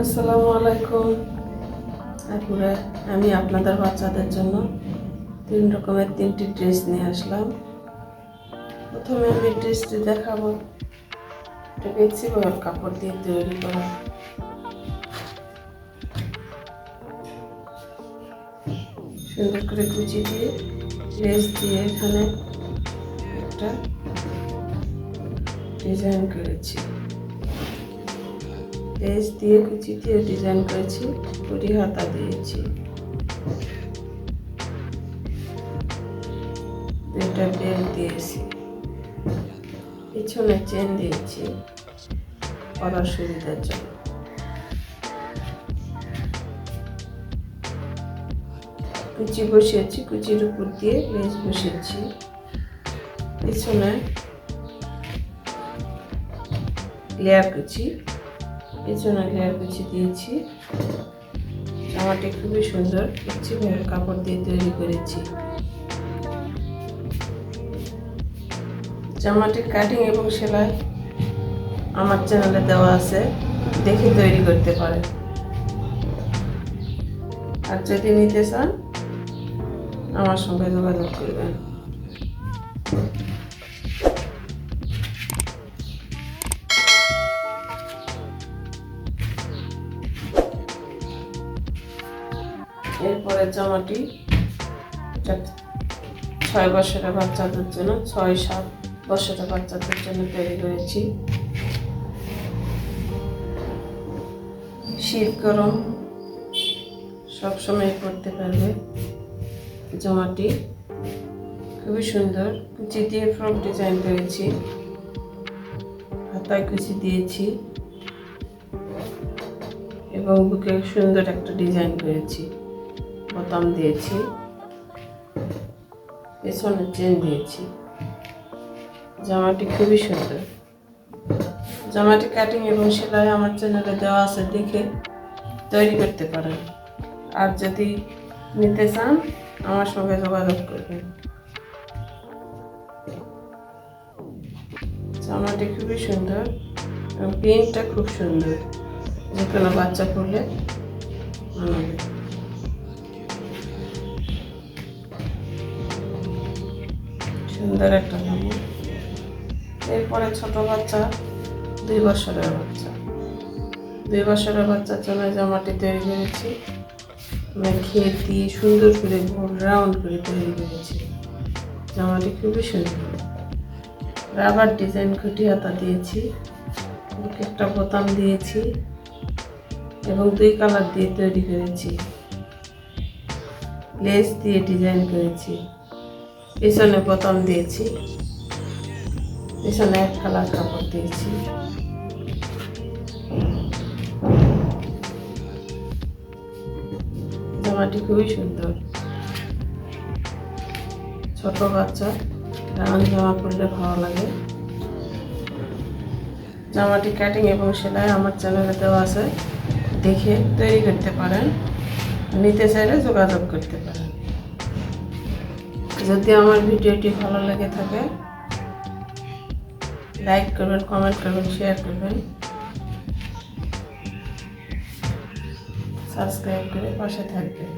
আসসালামু আলাইকুম। তারপরে আমি আপনাদের বাচ্চাদের জন্য তিন রকমের তিনটি ড্রেস নিয়ে আসলাম। প্রথমে আমি ড্রেসটি দেখাবো। এটা বয়ের কাপড় দিয়ে তৈরি করা। সুন্দর করে কুচি দিয়ে লেস দিয়ে এখানে একটা ডিজাইন করেছি। লেস দিয়ে কুচি দিয়ে ডিজাইন করেছি কুড়ি হাতা দিয়েছি। দুটা বেল দিয়েছি। পিছনে চেন দিয়েছি। পরার সুবিধার জন্য। কুচি বসিয়েছি, কুচির উপর দিয়ে লেস বসিয়েছি। পিছনে লেয়ার কুচি। পেছনে লেয়ার কুচি দিয়েছি। জামাটি খুবই সুন্দর। ভাবে কাপড় দিয়ে তৈরি করেছি। জামাটির কাটিং এবং সেলাই আমার চ্যানেলে দেওয়া আছে। দেখে তৈরি করতে পারে আর যদি নিতে চান, আমার সঙ্গে যোগাযোগ করবেন। এরপরে জামাটি ছয় বছরের বাচ্চাদের জন্য, ছয়, সাত বছরের বাচ্চাদের জন্য তৈরি করেছি। শীত, গরম সবসময় পরতে পারবে জামাটি। খুবই সুন্দর, কুচি দিয়ে ফ্রক ডিজাইন করেছি। হাতায় কুচি দিয়েছি এবং বুকে সুন্দর একটা ডিজাইন করেছি। বোতাম দিয়েছি। পেছনে চেন দিয়েছি। জামাটি খুবই সুন্দর। জামাটি কাটিং এবং সেলাই আমার চ্যানেলে দেওয়া আছে দেখে তৈরি করতে পারেন। আর যদি নিতে চান, আমার সঙ্গে যোগাযোগ করবেন। জামাটি খুবই সুন্দর এবং প্রিন্টটা খুব সুন্দর। যে কোনো বাচ্চা পরলে সুন্দর একটা জামা। এরপরে ছোট বাচ্চা, দুই বছরের বাচ্চা। দুই বছরের বাচ্চার জন্য জামাটি তৈরি করেছি। খেয়ে দিয়ে সুন্দর করে গোল রাউন্ড করে তৈরি করেছি। জামাটি খুবই সুন্দর। রাবার ডিজাইন খুঁটি হাতা দিয়েছি একটা বোতাম দিয়েছি এবং দুই কালার দিয়ে তৈরি করেছি। লেস দিয়ে ডিজাইন করেছি। পিছনে বোতাম দিয়েছি। পিছনে এক কালার কাপড় দিয়েছি। জামাটি খুবই সুন্দর। ছোট বাচ্চা রাউন্ড জামা পরলে ভালো লাগে। জামাটি কাটিং এবং সেলাই আমার চ্যানেলে দেওয়া আছে। দেখে তৈরি করতে পারেন। নিতে চাইলে যোগাযোগ করতে পারেন। যদি আমার ভিডিওটি ভালো লেগে থাকে লাইক করবেন কমেন্ট করবেন শেয়ার করবেন। সাবস্ক্রাইব করে পাশে থাকবেন।